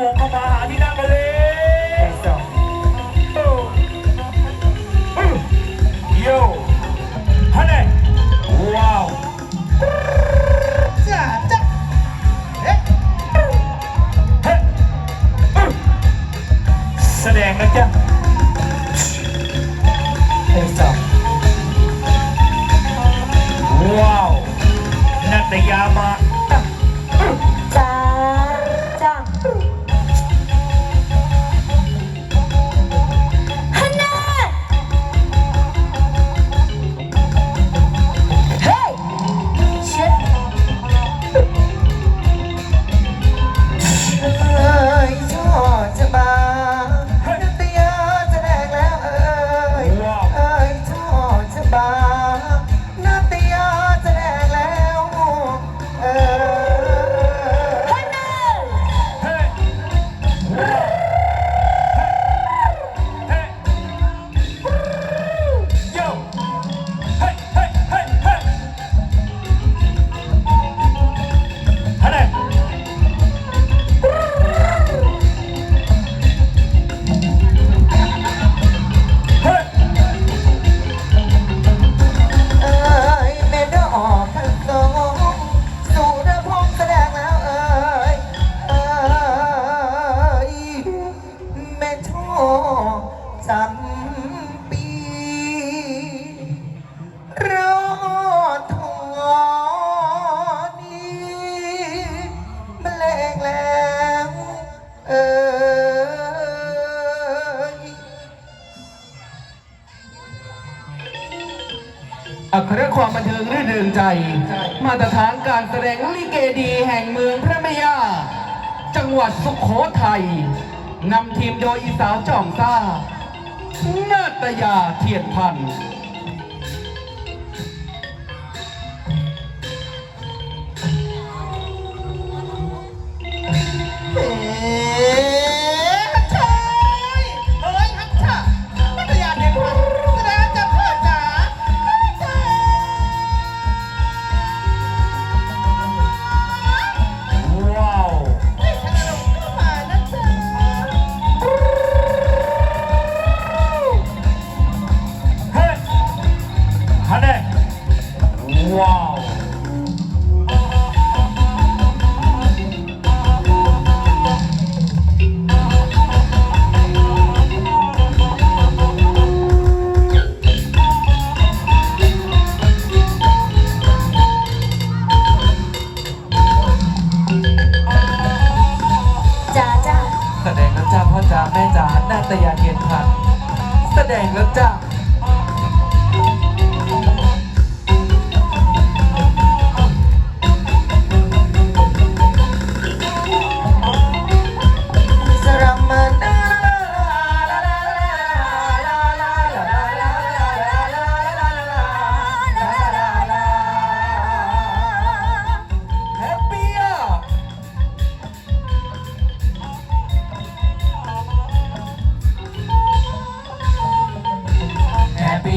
不怕，你那个 อัครความบันเทิงรื่นเริงใจ มาตรฐานการแสดงลิเกดีแห่งเมืองพระมยาจังหวัดสุขโขทัยนำทีมโดยอีสาวจอมซ่านาตยาเทียนพันธ์ จ้าแม่จ้านาตายาเกียรติพันแสดงแล้วจ้า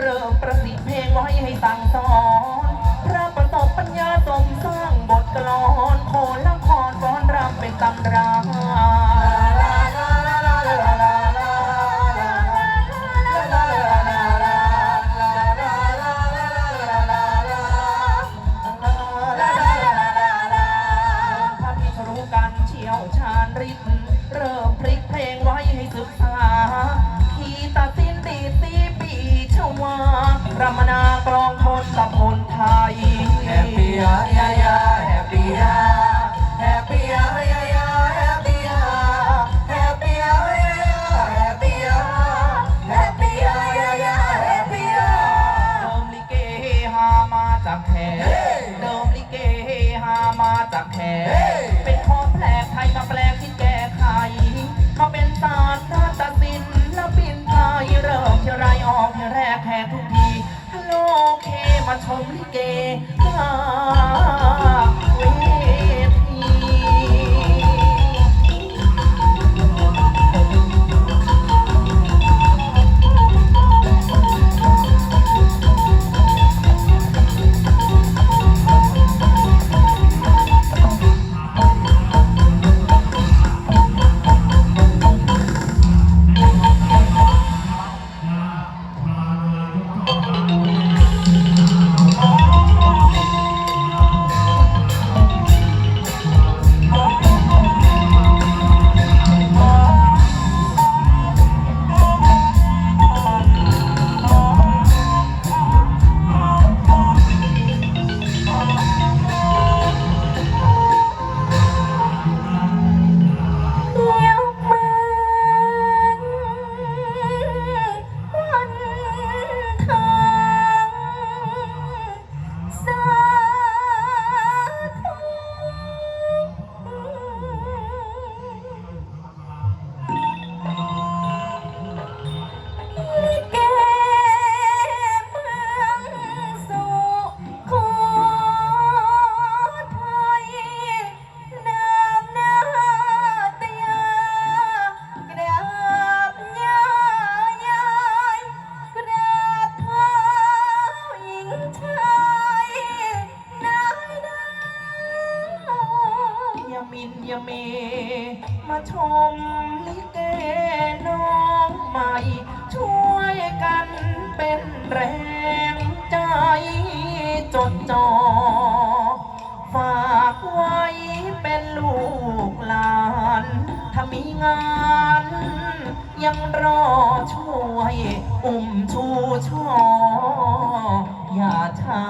เริ่มประสิทธิ์เพลงไว้ให้สั่งสอนพระประสบปัญญาทมสร้างบทกลอนโคละครฟ้อนรำเป็นตำรา day. จดจ่อฝากไว้เป็นลูกหลาน ถ้ามีงาน ยังรอช่วย อุ้มชูช่ออย่าช้า